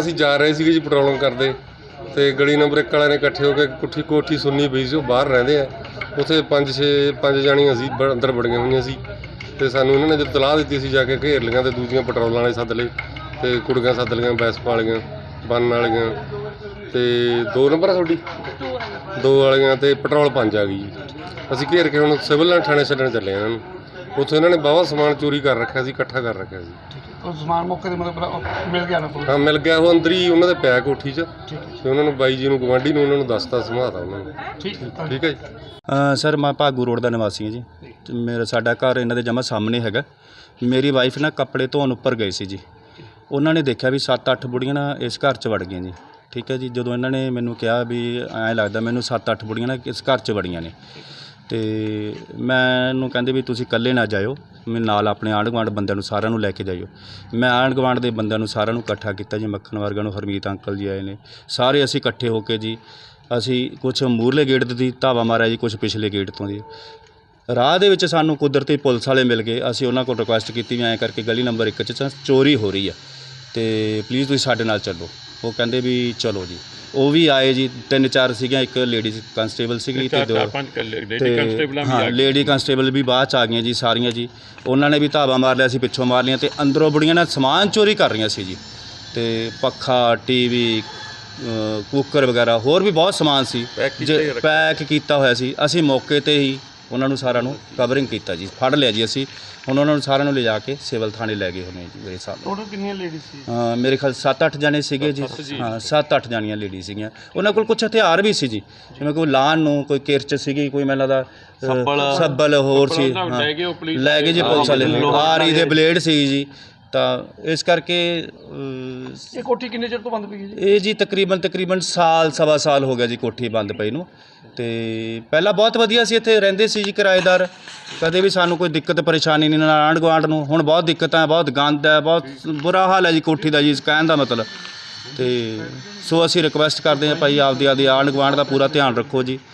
ਅਸੀਂ ਜਾ ਰਹੇ ਸੀਗੇ ਜੀ ਪੈਟਰੋਲਿੰਗ ਕਰਦੇ ਤੇ ਗਲੀ ਨੰਬਰ 1 ਵਾਲਿਆਂ ਨੇ ਇਕੱਠੇ ਹੋ ਕੇ ਕੁੱਠੀ ਕੋਠੀ ਸੁੰਨੀ ਪਈ ਸੀ, ਉਹ ਬਾਹਰ ਰਹਿੰਦੇ ਆ। ਉੱਥੇ ਪੰਜ ਛੇ, ਪੰਜ ਜਾਣੀਆਂ ਸੀ ਬ- ਅੰਦਰ ਵੜੀਆਂ ਹੋਈਆਂ ਸੀ। ਤੇ ਸਾਨੂੰ ਇਹਨਾਂ ਨੇ ਜਦ ਤਲਾਹ ਦਿੱਤੀ ਸੀ ਜਾ ਕੇ ਘੇਰ ਲਈਆਂ ਤੇ ਦੂਜੀਆਂ ਪੈਟਰੋਲਾਂ ਵਾਲੇ ਸੱਦ ਲਏ ਤੇ ਕੁੜੀਆਂ ਸੱਦ ਲਈਆਂ ਬੈਸਪ ਵਾਲੀਆਂ ਬੰਨ ਵਾਲੀਆਂ ਤੇ ਦੋ ਨੰਬਰ ਆ ਤੁਹਾਡੀ? ਦੋ ਵਾਲੀਆਂ ਤੇ ਪੈਟਰੋਲ ਪੰਜ ਆ ਗਈ ਜੀ। ਅਸੀਂ ਘੇਰ ਕੇ ਹੁਣ ਸਿਵਲ ਲਾਈਨ ਥਾਣੇ ਛੱਡਣ ਚੱਲੇ ਆ ਇਹਨਾਂ ਨੂੰ। ਉੱਥੇ ਇਹਨਾਂ ਨੇ ਬਾਵਾ ਸਮਾਨ ਚੋਰੀ ਕਰ ਰੱਖਿਆ ਸੀ, ਇਕੱਠਾ ਕਰ ਰੱਖਿਆ ਸੀ। ਉਹ ਸਮਾਨ ਮੌਕੇ ਤੇ ਮਤਲਬ ਉਹ ਮਿਲ ਗਿਆ ਨਾ ਕੋਲ ਹਾਂ ਮਿਲ ਗਿਆ। ਉਹ ਅੰਦਰ ਹੀ ਉਹਨਾਂ ਦੇ ਪਿਆ ਕੋਠੀ 'ਚ। ਠੀਕ ਹੈ। ਤੇ ਉਹਨਾਂ ਨੂੰ ਬਾਈ ਜੀ ਨੂੰ ਗਵਾਂਢੀ ਨੂੰ ਉਹਨਾਂ ਨੂੰ ਦੱਸਤਾ ਸਮਝਾਤਾ ਉਹਨਾਂ ਨੂੰ। ਠੀਕ ਹੈ ਠੀਕ ਹੈ ਜੀ। ਅ, ਸਰ ਮੈਂ ਭਾਗੂ ਰੋਡ ਦਾ ਨਿਵਾਸੀ ਹਾਂ ਜੀ। ਤੇ ਮੇਰਾ ਸਾਡਾ ਘਰ ਇਹਨਾਂ ਦੇ ਜਮਾ ਸਾਹਮਣੇ ਹੈਗਾ। ਮੇਰੀ ਵਾਈਫ ਨਾ ਕੱਪੜੇ ਧੋਣ ਉੱਪਰ ਗਏ ਸੀ ਜੀ। ਉਹਨਾਂ ਨੇ ਦੇਖਿਆ ਵੀ 7-8 ਬੁੜੀਆਂ ਨਾ ਇਸ ਘਰ 'ਚ ਵੜ ਗਈਆਂ ਜੀ। ਠੀਕ ਹੈ ਜੀ। ਜਦੋਂ ਇਹਨਾਂ ਨੇ ਮੈਨੂੰ ਕਿਹਾ ਵੀ ਐਂ ਲੱਗਦਾ ਮੈਨੂੰ 7-8 ਬੁੜੀਆਂ ਨਾ ਇਸ ਘਰ 'ਚ ਵੜੀਆਂ ਨੇ। ਤੇ ਮੈਨੂੰ ਕਹਿੰਦੇ ਵੀ ਤੁਸੀਂ ਇਕੱਲੇ ਨਾ ਜਾਇਓ, ਮੈਂ ਨਾਲ ਆਪਣੇ ਆਂਢ ਗੁਆਂਢ ਬੰਦਿਆਂ ਨੂੰ ਸਾਰਿਆਂ ਨੂੰ ਲੈ ਕੇ ਜਾਇਓ। ਮੈਂ ਆਂਢ ਗੁਆਂਢ ਦੇ ਬੰਦਿਆਂ ਨੂੰ ਸਾਰਿਆਂ ਨੂੰ ਇਕੱਠਾ ਕੀਤਾ ਜੀ, ਮੱਖਣ ਵਰਗਾ ਨੂੰ, ਹਰਮੀਤ ਅੰਕਲ ਜੀ ਆਏ ਨੇ। ਸਾਰੇ ਅਸੀਂ ਇਕੱਠੇ ਹੋ ਕੇ ਜੀ, ਅਸੀਂ ਕੁਝ ਮੂਰਲੇ ਗੇਟ ਦੀ ਧਾਵਾ ਮਾਰਿਆ ਜੀ ਕੁਝ ਪਿਛਲੇ ਗੇਟ ਤੋਂ ਜੀ। ਰਾਹ ਦੇ ਵਿੱਚ ਸਾਨੂੰ ਕੁਦਰਤੀ ਪੁਲਿਸ ਵਾਲੇ ਮਿਲ ਗਏ, ਅਸੀਂ ਉਹਨਾਂ ਕੋਲ ਰਿਕੁਐਸਟ ਕੀਤੀ ਵੀ ਐਂ ਕਰਕੇ ਗਲੀ ਨੰਬਰ 1 ਚ ਚੋਰੀ ਹੋ ਰਹੀ ਆ। ਤੇ ਪਲੀਜ਼ ਤੁਸੀਂ ਸਾਡੇ ਨਾਲ ਚੱਲੋ। ਉਹ ਕਹਿੰਦੇ ਵੀ ਚਲੋ ਜੀ। ਉਹ ਵੀ ਆਏ ਜੀ ਤਿੰਨ ਚਾਰ ਸੀਗੀਆਂ ਇੱਕ ਲੇਡੀਜ਼ ਕਨਸਟੇਬਲ ਸੀਗੀ ਤੇ ਦੋ ਪੰਜ ਲੇਡੀ ਕਨਸਟੇਬਲਾਂ ਵੀ ਹਾਂ ਆ ਗਏ। ਲੇਡੀ ਕਨਸਟੇਬਲ ਵੀ ਬਾਅਦ ਚ ਆ ਗਈਆਂ ਜੀ ਸਾਰੀਆਂ ਜੀ। ਉਹਨਾਂ ਨੇ ਵੀ ਧਾਵਾ ਮਾਰ ਲਿਆ ਸੀ ਪਿੱਛੋਂ ਮਾਰ ਲਿਆ ਤੇ ਅੰਦਰੋਂ ਬੁੜੀਆਂ ਨਾਲ ਸਮਾਨ ਚੋਰੀ ਕਰ ਰਹੀਆਂ ਸੀ ਜੀ। ਤੇ ਪੱਖਾ ਟੀਵੀ ਕੁੱਕਰ ਵਗੈਰਾ ਹੋਰ ਵੀ ਬਹੁਤ ਸਮਾਨ ਸੀ। ਪੈਕ ਕੀਤੇ। ਪੈਕ ਕੀਤਾ ਹੋਇਆ ਸੀ। ਅਸੀਂ ਮੌਕੇ ਤੇ ਹੀ ਉਹਨਾਂ ਨੂੰ ਸਾਰਿਆਂ ਨੂੰ ਕਵਰਿੰਗ ਕੀਤਾ ਜੀ ਫੜ ਲਿਆ ਜੀ ਅਸੀਂ। ਹੁਣ ਉਹਨਾਂ ਨੂੰ ਸਾਰਿਆਂ ਨੂੰ ਲਿਜਾ ਕੇ ਸਿਵਲ ਥਾਣੇ ਲੈ ਗਏ ਹੋਣੇ ਜੀ ਮੇਰੇ ਨਾਲ। ਟੋਟਲ ਕਿੰਨੀਆਂ ਲੇਡੀਜ਼ ਸੀ? ਅ, ਮੇਰੇ ਖਿਆਲ 7-8 ਜਾਣੇ ਸੀਗੇ ਜੀ। ਹਾਂ 7-8 ਜਾਣੀਆਂ ਲੇਡੀ ਸੀਗੀਆਂ। ਉਹਨਾਂ ਕੋਲ ਕੁਝ ਹਥਿਆਰ ਵੀ ਸੀ ਜੀ। ਜਿਵੇਂ ਕੋਈ ਲਾਨ ਨੂੰ ਕੋਈ ਕਿਰਚ ਸੀਗੀ ਕੋਈ ਮੈਨੂੰ ਲੱਗਦਾ ਅ, ਸੱਬਲ। ਸੱਬਲ ਹੋਰ ਸੀ। ਸੱਬਲ ਉਹਨਾਂ ਲੈ ਗਏ ਉਹ ਪੁਲਿਸ ਲੈ ਗਏ ਜੀ। ਪੁਲਿਸ ਵਾਲੇ। ਆਰੀ ਦੇ ਬਲੇਡ ਸੀ ਜੀ। ਤਾਂ ਇਸ ਕਰਕੇ ਇਹ ਕੋਠੀ ਕਿੰਨੇ ਚਿਰ ਤੋਂ ਬੰਦ ਪਈ ਹੈ ਜੀ? ਇਹ ਜੀ ਤਕਰੀਬਨ ਤਕਰੀਬਨ ਸਾਲ ਸਵਾ ਸਾਲ ਹੋ ਗਿਆ ਜੀ ਕੋਠੀ ਬੰਦ ਪਈ ਨੂੰ। ਤੇ ਪਹਿਲਾਂ ਬਹੁਤ ਵਧੀਆ ਸੀ, ਇੱਥੇ ਰਹਿੰਦੇ ਸੀ ਜੀ ਕਿਰਾਏਦਾਰ। ਕਦੇ ਵੀ ਸਾਨੂੰ ਕੋਈ ਦਿੱਕਤ, ਪਰੇਸ਼ਾਨੀ ਨਹੀਂ, ਨਾਲ ਆਂਢ ਗੁਆਂਢ ਨੂੰ ਹੁਣ ਬਹੁਤ ਦਿੱਕਤਾਂ ਬਹੁਤ ਗੰਦ ਹੈ ਬਹੁਤ ਬੁਰਾ ਹਾਲ ਹੈ ਜੀ ਕੋਠੀ ਦਾ ਜੀ ਕਹਿਣ ਦਾ ਮਤਲਬ। ਤੇ ਸੋ ਅਸੀਂ ਰਿਕੁਐਸਟ ਕਰਦੇ ਹਾਂ ਭਾਈ ਆਪਦੀ ਆਪਦੀ ਆਂਢ ਗੁਆਂਢ ਦਾ ਪੂਰਾ ਧਿਆਨ ਰੱਖੋ ਜੀ।